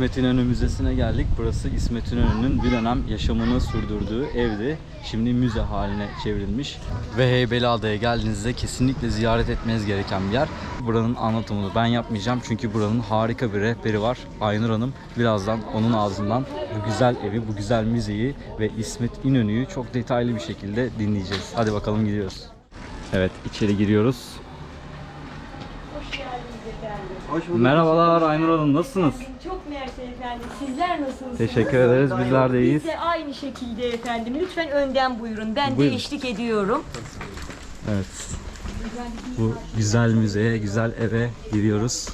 İsmet İnönü Müzesi'ne geldik. Burası İsmet İnönü'nün bir dönem yaşamını sürdürdüğü evdi. Şimdi müze haline çevrilmiş. Ve Heybeliada'ya geldiğinizde kesinlikle ziyaret etmeniz gereken bir yer. Buranın anlatımını ben yapmayacağım çünkü buranın harika bir rehberi var. Aynur Hanım birazdan onun ağzından bu güzel evi, bu güzel müzeyi ve İsmet İnönü'yü çok detaylı bir şekilde dinleyeceğiz. Hadi bakalım gidiyoruz. Evet, içeri giriyoruz. Hoş bulduk. Merhabalar Aynur Hanım, nasılsınız? Çok mersi efendim. Sizler nasılsınız? Teşekkür ederiz, bizler de iyiyiz. Biz de aynı şekilde efendim. Lütfen önden buyurun. Ben Buyurun. de eşlik ediyorum. Evet. Bu güzel müzeye, güzel eve giriyoruz.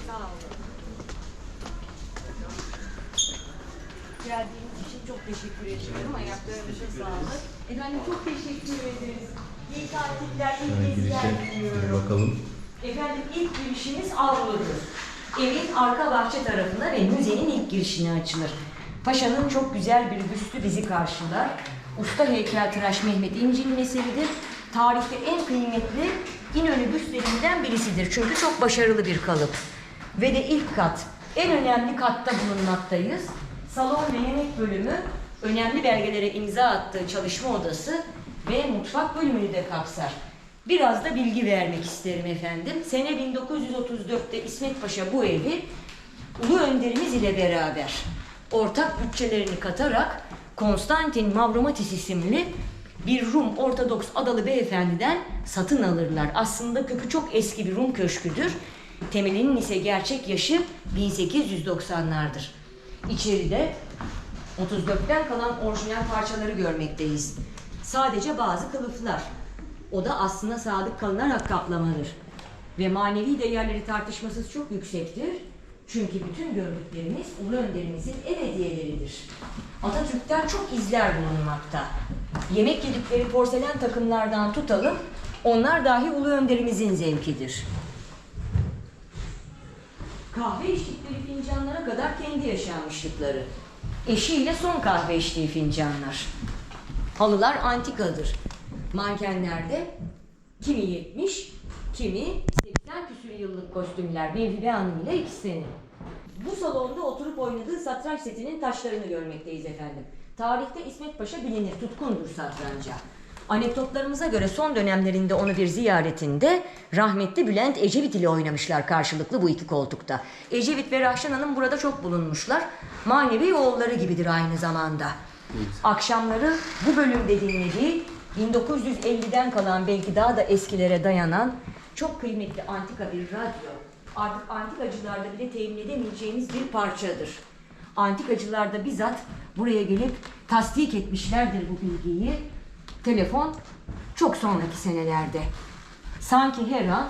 Geldiğiniz için çok teşekkür ediyorum. Ayaklarınıza sağlık. Efendim çok teşekkür ederiz. İyi tatiller, iyi geziler diliyorum. bakalım. Efendim ilk girişimiz avludur. Evin arka bahçe tarafına ve müzenin ilk girişine açılır. Paşa'nın çok güzel bir büstü bizi karşılar. Usta heykeltıraş Mehmet İnci'nin eseridir. Tarihte en kıymetli İnönü büstlerinden birisidir. Çünkü çok başarılı bir kalıp. Ve de ilk kat, en önemli katta bulunmaktayız. Salon ve yemek bölümü önemli belgelere imza attığı çalışma odası ve mutfak bölümünü de kapsar. Biraz da bilgi vermek isterim efendim. Sene 1934'te İsmet Paşa bu evi Ulu Önderimiz ile beraber ortak bütçelerini katarak Konstantin Mavromatis isimli bir Rum Ortodoks adalı beyefendiden satın alırlar. Aslında kökü çok eski bir Rum köşküdür. Temelinin ise gerçek yaşı 1890'lardır. İçeride 34'ten kalan orijinal parçaları görmekteyiz. Sadece bazı kılıflar. O da aslında sadık kalınarak kaplamadır. Ve manevi değerleri tartışmasız çok yüksektir. Çünkü bütün gördüklerimiz Ulu Önderimizin ev hediyeleridir. Atatürk'ten çok izler bulunmakta. Yemek yedikleri porselen takımlardan tutalım, onlar dahi Ulu Önderimizin zevkidir. Kahve içtikleri fincanlara kadar kendi yaşanmışlıkları. Eşiyle son kahve içtiği fincanlar. Halılar antikadır. Mankenlerde kimi 70, kimi 80 küsür yıllık kostümler. Mevhibe Hanım ile ikisinin. Bu salonda oturup oynadığı satranç setinin taşlarını görmekteyiz efendim. Tarihte İsmet Paşa bilinir, tutkundur satranca. Anekdotlarımıza göre son dönemlerinde onu bir ziyaretinde rahmetli Bülent Ecevit ile oynamışlar karşılıklı bu iki koltukta. Ecevit ve Rahşan Hanım burada çok bulunmuşlar. Manevi oğulları gibidir aynı zamanda. Akşamları bu bölümde dinlediği 1950'den kalan belki daha da eskilere dayanan çok kıymetli antika bir radyo. Artık antikacılarda bile temin edemeyeceğimiz bir parçadır. Antikacılar da bizzat buraya gelip tasdik etmişlerdir bu bilgiyi. Telefon çok sonraki senelerde. Sanki her an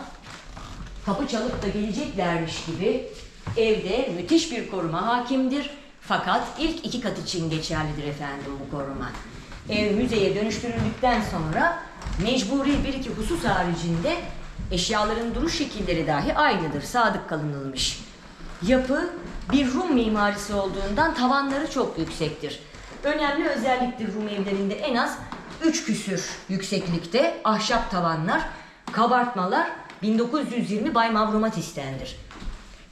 kapı çalıp da geleceklermiş gibi evde müthiş bir koruma hakimdir. Fakat ilk iki kat için geçerlidir efendim bu koruma. Ev müzeye dönüştürüldükten sonra mecburi bir iki husus haricinde eşyaların duruş şekilleri dahi aynıdır. Sadık kalınılmış. Yapı bir Rum mimarisi olduğundan tavanları çok yüksektir. Önemli özelliktir Rum evlerinde en az 3 küsür yükseklikte ahşap tavanlar, kabartmalar 1920 Bay Mavromatis'tendir.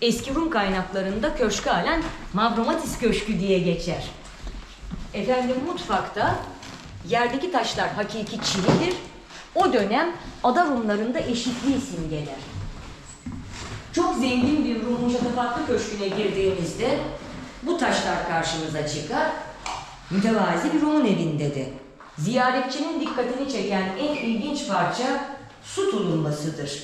Eski Rum kaynaklarında köşkü halen Mavromatis Köşkü diye geçer. Efendim mutfakta yerdeki taşlar hakiki çinidir. O dönem ada Rumlarında eşitliği simgeler. Çok zengin bir Rum şatafatlı köşküne girdiğimizde bu taşlar karşımıza çıkar. Mütevazi bir Rum'un evindedir. Ziyaretçinin dikkatini çeken en ilginç parça su tulumbasıdır.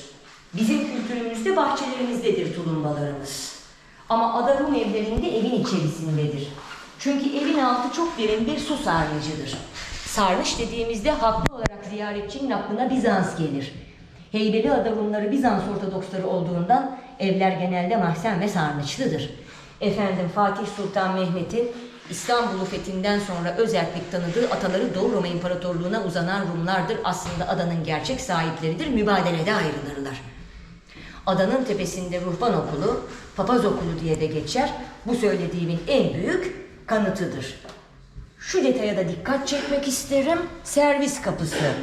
Bizim kültürümüzde bahçelerimizdedir tulumbalarımız. Ama ada Rum evlerinde evin içerisindedir. Çünkü evin altı çok derin bir su sarnıcıdır. Sarnıç dediğimizde haklı olarak ziyaretçinin aklına Bizans gelir. Heybeliada Rumları Bizans Ortodoksları olduğundan evler genelde mahzen ve sarnıçlıdır. Efendim Fatih Sultan Mehmet'in İstanbul'u fethinden sonra özellik tanıdığı ataları Doğu Roma İmparatorluğu'na uzanan Rumlardır. Aslında adanın gerçek sahipleridir. Mübadelede ayrılırlar. Adanın tepesinde ruhban okulu, papaz okulu diye de geçer. Bu söylediğimin en büyük kanıtıdır. Şu detaya da dikkat çekmek isterim. Servis kapısı.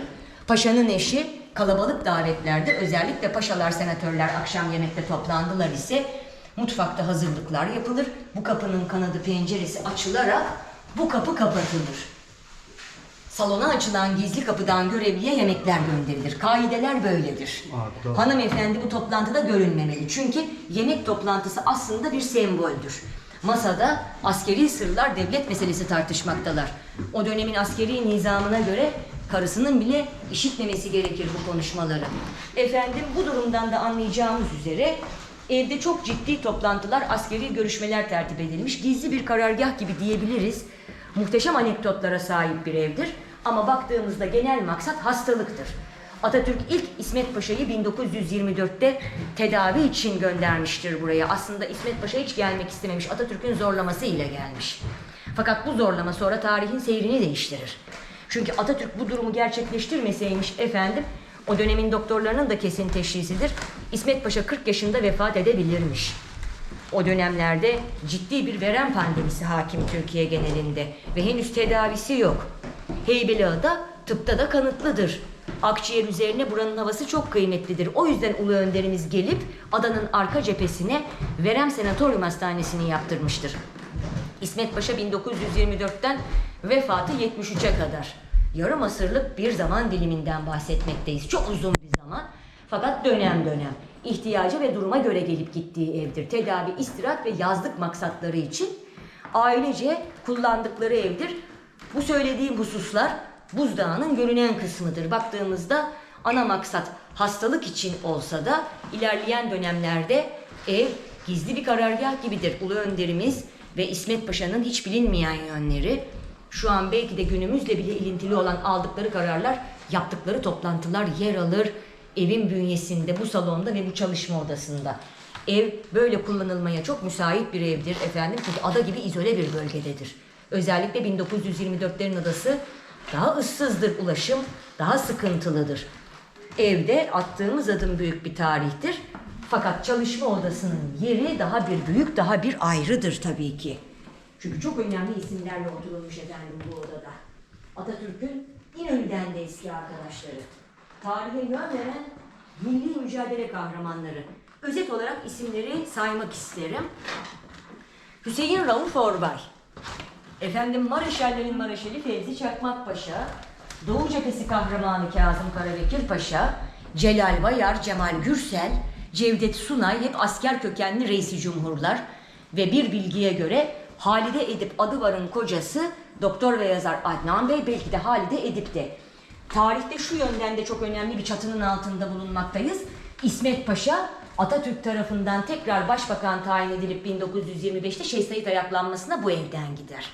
Paşanın eşi kalabalık davetlerde özellikle paşalar, senatörler akşam yemekte toplandılar ise Mutfakta hazırlıklar yapılır. Bu kapının kanadı penceresi açılarak bu kapı kapatılır. Salona açılan gizli kapıdan görevliye yemekler gönderilir. Kaideler böyledir. Hanımefendi bu toplantıda görünmemeli. Çünkü yemek toplantısı aslında bir semboldür. Masada askeri sırlar devlet meselesi tartışmaktalar. O dönemin askeri nizamına göre karısının bile işitmemesi gerekir bu konuşmaları. Efendim bu durumdan da anlayacağımız üzere evde çok ciddi toplantılar, askeri görüşmeler tertip edilmiş. Gizli bir karargah gibi diyebiliriz. Muhteşem anekdotlara sahip bir evdir. Ama baktığımızda genel maksat hastalıktır. Atatürk ilk İsmet Paşa'yı 1924'te tedavi için göndermiştir buraya. Aslında İsmet Paşa hiç gelmek istememiş. Atatürk'ün zorlaması ile gelmiş. Fakat bu zorlama sonra tarihin seyrini değiştirir. Çünkü Atatürk bu durumu gerçekleştirmeseymiş efendim, o dönemin doktorlarının da kesin teşhisidir. İsmet Paşa 40 yaşında vefat edebilirmiş. O dönemlerde ciddi bir verem pandemisi hakim Türkiye genelinde ve henüz tedavisi yok. Heybeliada tıpta da kanıtlıdır. Akciğer üzerine buranın havası çok kıymetlidir. O yüzden Ulu Önderimiz gelip adanın arka cephesine Verem Senatoryum Hastanesi'ni yaptırmıştır. İsmet Paşa 1924'ten vefatı 73'e kadar. Yarım asırlık bir zaman diliminden bahsetmekteyiz. Çok uzun bir zaman. Fakat dönem dönem. ihtiyaca ve duruma göre gelip gittiği evdir. Tedavi, istirahat ve yazlık maksatları için ailece kullandıkları evdir. Bu söylediğim hususlar buzdağının görünen kısmıdır. Baktığımızda ana maksat hastalık için olsa da ilerleyen dönemlerde ev gizli bir karargah gibidir. Ulu Önderimiz ve İsmet Paşa'nın hiç bilinmeyen yönleri, şu an belki de günümüzle bile ilintili olan aldıkları kararlar, yaptıkları toplantılar yer alır evin bünyesinde, bu salonda ve bu çalışma odasında. Ev böyle kullanılmaya çok müsait bir evdir efendim çünkü ada gibi izole bir bölgededir. Özellikle 1924'lerin adası daha ıssızdır ulaşım, daha sıkıntılıdır. Evde attığımız adım büyük bir tarihtir. Fakat çalışma odasının yeri daha bir büyük, daha bir ayrıdır tabii ki. Çünkü çok önemli isimlerle oturulmuş efendim bu odada. Atatürk'ün İnönü'den de eski arkadaşları. Tarihe yön veren milli mücadele kahramanları. Özet olarak isimleri saymak isterim. Hüseyin Rauf Orbay. Efendim Mareşallerin Mareşali Fevzi Çakmak Paşa, Doğu Cephesi Kahramanı Kazım Karabekir Paşa, Celal Bayar, Cemal Gürsel, Cevdet Sunay hep asker kökenli reisi cumhurlar ve bir bilgiye göre Halide Edip Adıvar'ın kocası doktor ve yazar Adnan Bey belki de Halide Edip de. Tarihte şu yönden de çok önemli bir çatının altında bulunmaktayız. İsmet Paşa Atatürk tarafından tekrar başbakan tayin edilip 1925'te Şeyh ayaklanmasına bu evden gider.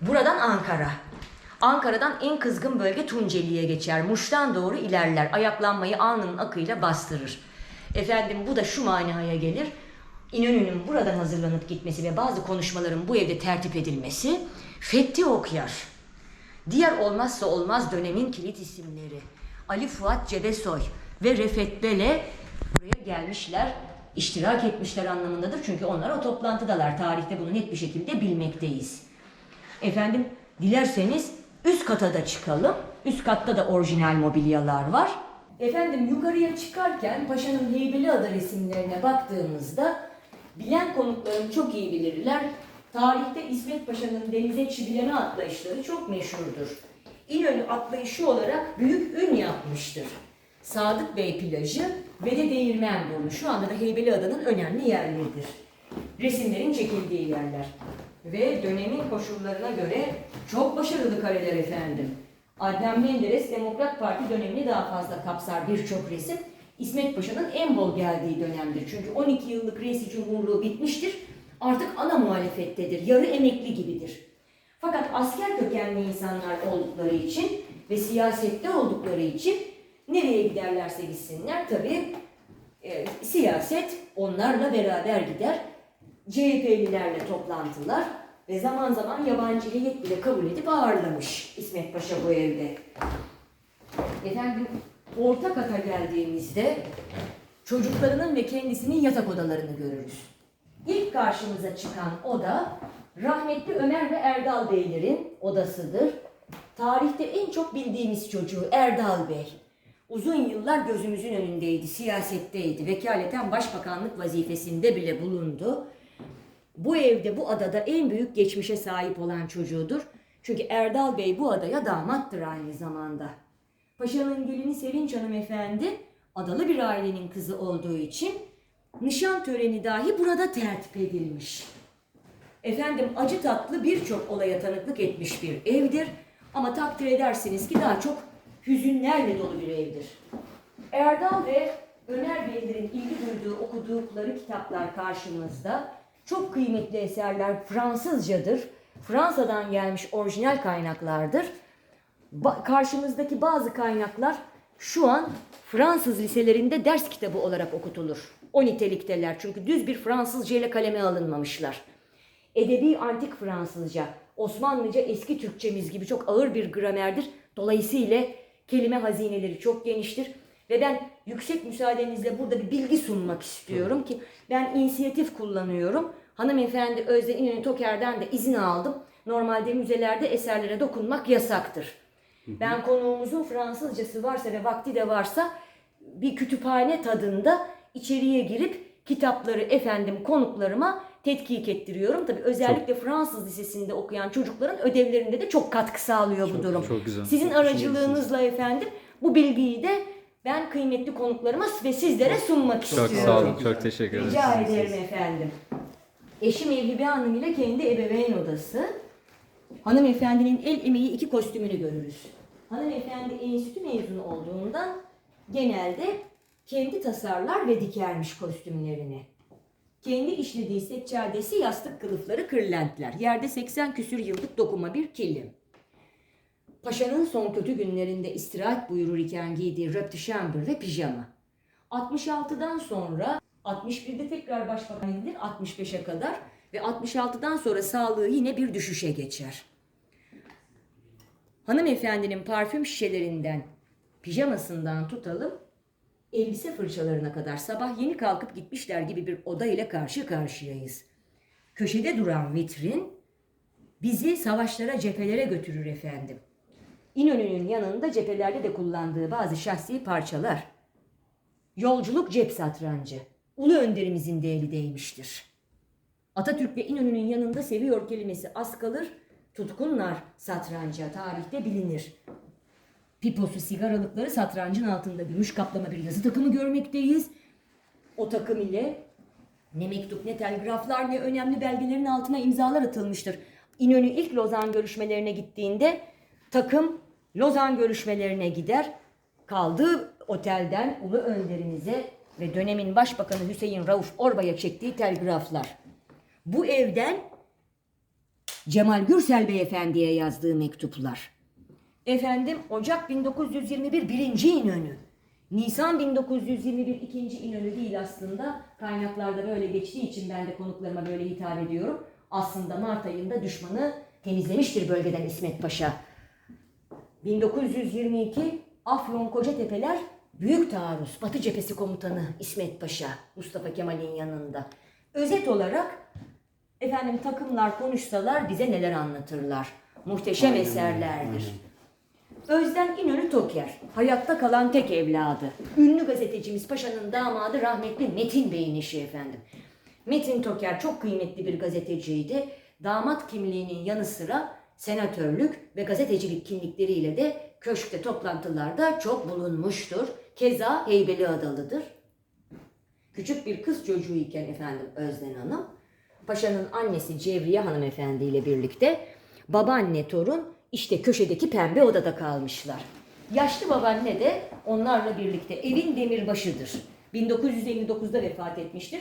Buradan Ankara. Ankara'dan en kızgın bölge Tunceli'ye geçer. Muş'tan doğru ilerler. Ayaklanmayı alnının akıyla bastırır. Efendim bu da şu manaya gelir. İnönü'nün buradan hazırlanıp gitmesi ve bazı konuşmaların bu evde tertip edilmesi Fethi Okyar. Diğer olmazsa olmaz dönemin kilit isimleri Ali Fuat Cebesoy ve Refet Bele buraya gelmişler, iştirak etmişler anlamındadır. Çünkü onlar o toplantıdalar. Tarihte bunu net bir şekilde bilmekteyiz. Efendim dilerseniz üst kata da çıkalım. Üst katta da orijinal mobilyalar var. Efendim yukarıya çıkarken Paşa'nın Heybeliada resimlerine baktığımızda bilen konuklarım çok iyi bilirler. Tarihte İsmet Paşa'nın denize çivileme atlayışları çok meşhurdur. İnönü atlayışı olarak büyük ün yapmıştır. Sadık Bey plajı ve de Değirmenburnu şu anda da Heybeliada'nın önemli yerleridir. Resimlerin çekildiği yerler. Ve dönemin koşullarına göre çok başarılı kareler efendim. Adnan Menderes Demokrat Parti dönemini daha fazla kapsar birçok resim. İsmet Paşa'nın en bol geldiği dönemdir. Çünkü 12 yıllık reisi cumhurluğu bitmiştir. Artık ana muhalefettedir. Yarı emekli gibidir. Fakat asker kökenli insanlar oldukları için ve siyasette oldukları için nereye giderlerse gitsinler tabii e, siyaset onlarla beraber gider. CHP'lilerle toplantılar ve zaman zaman yabancı heyet bile kabul edip ağırlamış İsmet Paşa bu evde. Efendim orta kata geldiğimizde çocuklarının ve kendisinin yatak odalarını görürüz. İlk karşımıza çıkan oda rahmetli Ömer ve Erdal Beylerin odasıdır. Tarihte en çok bildiğimiz çocuğu Erdal Bey. Uzun yıllar gözümüzün önündeydi, siyasetteydi. Vekaleten başbakanlık vazifesinde bile bulundu. Bu evde, bu adada en büyük geçmişe sahip olan çocuğudur. Çünkü Erdal Bey bu adaya damattır aynı zamanda. Paşanın gelini Sevinç hanımefendi adalı bir ailenin kızı olduğu için nişan töreni dahi burada tertip edilmiş. Efendim acı tatlı birçok olaya tanıklık etmiş bir evdir. Ama takdir edersiniz ki daha çok hüzünlerle dolu bir evdir. Erdal ve Ömer Beylerin ilgi duyduğu, okudukları kitaplar karşımızda. Çok kıymetli eserler Fransızcadır. Fransa'dan gelmiş orijinal kaynaklardır. Ba- karşımızdaki bazı kaynaklar şu an Fransız liselerinde ders kitabı olarak okutulur. O nitelikteler çünkü düz bir Fransızca ile kaleme alınmamışlar. Edebi antik Fransızca, Osmanlıca eski Türkçemiz gibi çok ağır bir gramerdir. Dolayısıyla kelime hazineleri çok geniştir. Ve ben yüksek müsaadenizle burada bir bilgi sunmak istiyorum ki ben inisiyatif kullanıyorum. Hanımefendi Özde İnönü Toker'den de izin aldım. Normalde müzelerde eserlere dokunmak yasaktır. Ben konuğumuzun Fransızcası varsa ve vakti de varsa bir kütüphane tadında içeriye girip kitapları efendim konuklarıma tetkik ettiriyorum. Tabii özellikle Fransız lisesinde okuyan çocukların ödevlerinde de çok katkı sağlıyor bu durum. çok güzel. Sizin aracılığınızla efendim bu bilgiyi de ben kıymetli konuklarıma ve sizlere sunmak Çok istiyorum. sağ olun. Çok teşekkür ederim. Rica ederim efendim. Eşim Evlibe Hanım ile kendi ebeveyn odası. Hanımefendinin el emeği iki kostümünü görürüz. Hanımefendi enstitü mezunu olduğundan genelde kendi tasarlar ve dikermiş kostümlerini. Kendi işlediği seccadesi yastık kılıfları kırlentler. Yerde 80 küsür yıllık dokuma bir kilim. Paşanın son kötü günlerinde istirahat buyurur iken giydiği röptü şambır ve pijama. 66'dan sonra 61'de tekrar başbakan edilir 65'e kadar ve 66'dan sonra sağlığı yine bir düşüşe geçer. Hanımefendinin parfüm şişelerinden, pijamasından tutalım, elbise fırçalarına kadar sabah yeni kalkıp gitmişler gibi bir oda ile karşı karşıyayız. Köşede duran vitrin bizi savaşlara, cephelere götürür efendim. İnönü'nün yanında cephelerde de kullandığı bazı şahsi parçalar. Yolculuk cep satrancı. Ulu önderimizin de değmiştir. Atatürk ve İnönü'nün yanında seviyor kelimesi az kalır. Tutkunlar satranca tarihte bilinir. Piposu sigaralıkları satrancın altında gümüş kaplama bir yazı takımı görmekteyiz. O takım ile ne mektup ne telgraflar ne önemli belgelerin altına imzalar atılmıştır. İnönü ilk Lozan görüşmelerine gittiğinde takım Lozan görüşmelerine gider. Kaldığı otelden ulu önderimize ve dönemin başbakanı Hüseyin Rauf Orbay'a çektiği telgraflar. Bu evden Cemal Gürsel Beyefendi'ye yazdığı mektuplar. Efendim Ocak 1921 birinci İnönü. Nisan 1921 ikinci İnönü değil aslında. Kaynaklarda böyle geçtiği için ben de konuklarıma böyle hitap ediyorum. Aslında Mart ayında düşmanı temizlemiştir bölgeden İsmet Paşa. 1922 Afyon Kocatepeler Büyük Taarruz Batı Cephesi Komutanı İsmet Paşa Mustafa Kemal'in yanında. Özet olarak efendim takımlar konuşsalar bize neler anlatırlar. Muhteşem eserlerdir. Özden İnönü Toker, hayatta kalan tek evladı. Ünlü gazetecimiz Paşa'nın damadı rahmetli Metin Bey'in eşi efendim. Metin Toker çok kıymetli bir gazeteciydi. Damat kimliğinin yanı sıra senatörlük ve gazetecilik kimlikleriyle de köşkte toplantılarda çok bulunmuştur. Keza Heybeli Adalı'dır. Küçük bir kız çocuğu iken efendim Özden Hanım, Paşa'nın annesi Cevriye hanımefendi ile birlikte babaanne torun işte köşedeki pembe odada kalmışlar. Yaşlı babaanne de onlarla birlikte evin demirbaşıdır. 1959'da vefat etmiştir.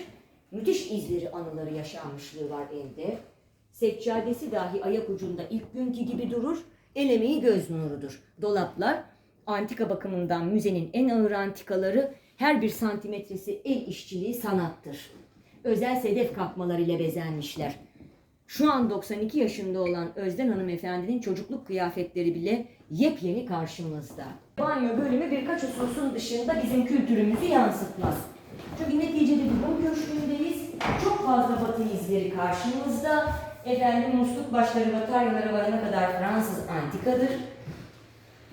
Müthiş izleri, anıları, yaşanmışlığı var evde. Seccadesi dahi ayak ucunda ilk günkü gibi durur. El emeği göz nurudur. Dolaplar antika bakımından müzenin en ağır antikaları her bir santimetresi el işçiliği sanattır. Özel sedef kapmalar ile bezenmişler. Şu an 92 yaşında olan Özden hanımefendinin çocukluk kıyafetleri bile yepyeni karşımızda. Banyo bölümü birkaç hususun dışında bizim kültürümüzü yansıtmaz. Çünkü neticede bir Rum köşkündeyiz. Çok fazla batı izleri karşımızda. Efendim musluk başları bataryalara varana kadar Fransız antikadır.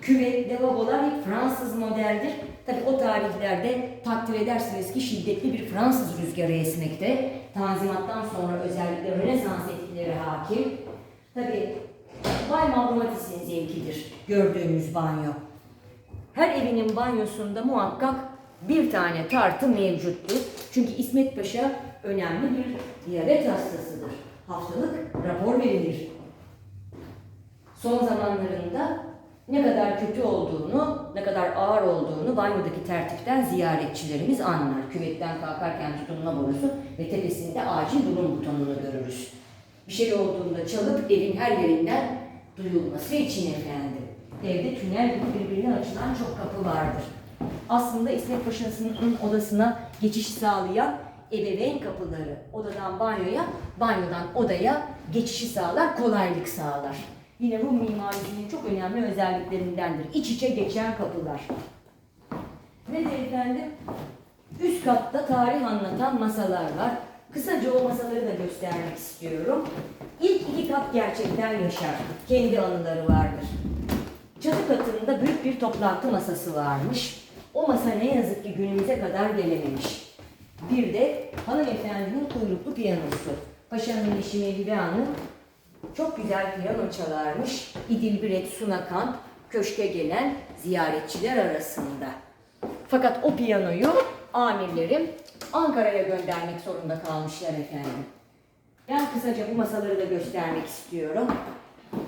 Küvet, lavabolar hep Fransız modeldir. Tabi o tarihlerde takdir edersiniz ki şiddetli bir Fransız rüzgarı esmekte. Tanzimattan sonra özellikle Rönesans etkileri hakim. Tabi Bay Mavromatis'in zevkidir gördüğümüz banyo. Her evinin banyosunda muhakkak bir tane tartı mevcuttur. Çünkü İsmet Paşa önemli bir diyabet hastasıdır. Haftalık rapor verilir. Son zamanlarında ne kadar kötü olduğunu, ne kadar ağır olduğunu banyodaki tertipten ziyaretçilerimiz anlar. Küvetten kalkarken tutunma borusu ve tepesinde acil durum butonunu görürüz. Bir şey olduğunda çalıp evin her yerinden duyulması için efendim. Evde tünel gibi birbirine açılan çok kapı vardır. Aslında İsmet Paşa'nın odasına geçiş sağlayan ebeveyn kapıları odadan banyoya, banyodan odaya geçişi sağlar, kolaylık sağlar. Yine bu mimarisinin çok önemli özelliklerindendir. İç içe geçen kapılar. De efendim üst katta tarih anlatan masalar var. Kısaca o masaları da göstermek istiyorum. İlk iki kat gerçekten yaşar. Kendi anıları vardır. Çatı katında büyük bir toplantı masası varmış. O masa ne yazık ki günümüze kadar gelememiş. Bir de hanımefendinin kuyruklu piyanosu. Paşa'nın eşi Mevlive Hanım çok güzel piyano çalarmış. İdilbiret Sunakan köşke gelen ziyaretçiler arasında. Fakat o piyanoyu amirlerim Ankara'ya göndermek zorunda kalmışlar efendim. Ben kısaca bu masaları da göstermek istiyorum.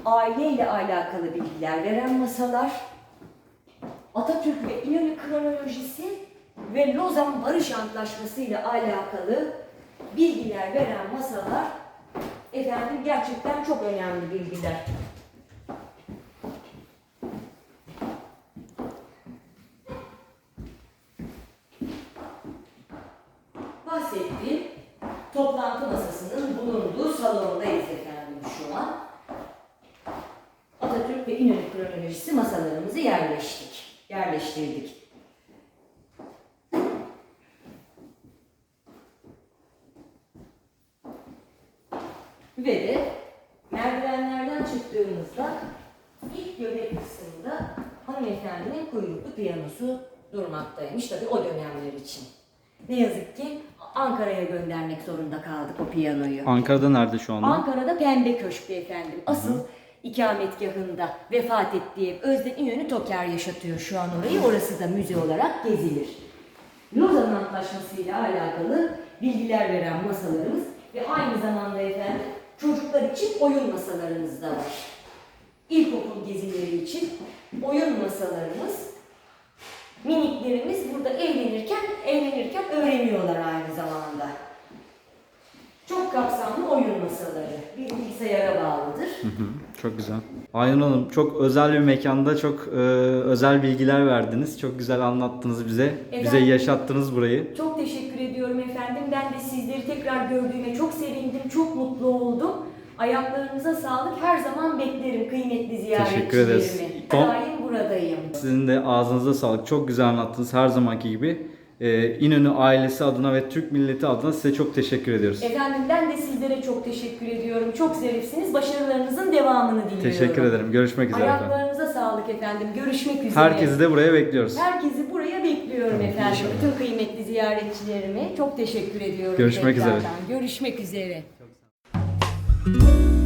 Aileyle alakalı bilgiler veren masalar, Atatürk ve İnönü kronolojisi ve Lozan Barış Antlaşması ile alakalı bilgiler veren masalar efendim gerçekten çok önemli bilgiler. Bahsettiğim toplantı masasının bulunduğu salondayız efendim şu an. Atatürk ve İnönü kronolojisi masalarımızı yerleştik, yerleştirdik. Ve de merdivenlerden çıktığımızda ilk göbek kısmında hanımefendinin kuyruklu piyanosu durmaktaymış tabii o dönemler için. Ne yazık ki Ankara'ya göndermek zorunda kaldık o piyanoyu. Ankara'da nerede şu anda? Ankara'da Pembe Köşk'te efendim. Asıl ikametgahında vefat ettiği Özden İnönü Toker yaşatıyor şu an orayı. Orası da müze olarak gezilir. Lozan Antlaşması ile alakalı bilgiler veren masalarımız ve aynı zamanda efendim çocuklar için oyun masalarımız da var. İlkokul gezileri için oyun masalarımız, miniklerimiz burada eğlenirken, eğlenirken öğreniyorlar aynı zamanda. Çok kapsamlı oyun masaları. Bir bilgisayara bağlıdır. Hı hı, Çok güzel. Aynen Hanım çok özel bir mekanda çok e, özel bilgiler verdiniz. Çok güzel anlattınız bize. Bize Efendim? yaşattınız burayı. Çok teşekkür ediyorum efendim. Ben de sizleri tekrar gördüğüme çok sevindim, çok mutlu oldum. Ayaklarınıza sağlık. Her zaman beklerim kıymetli ziyaretçilerimi. Teşekkür ederiz. Daim buradayım. Sizin de ağzınıza sağlık. Çok güzel anlattınız her zamanki gibi. E, İnönü ailesi adına ve Türk milleti adına size çok teşekkür ediyoruz. Efendim ben de sizlere çok teşekkür ediyorum. Çok zarifsiniz. Başarılarınızın devamını diliyorum. Teşekkür ederim. Görüşmek üzere efendim. Ayaklarınıza sağlık efendim. Görüşmek üzere. Herkesi de buraya bekliyoruz. Herkesi buraya bekliyorum efendim. Bütün kıymetli ziyaretçilerime çok teşekkür ediyorum. Görüşmek üzere. tekrardan. Görüşmek üzere. thank you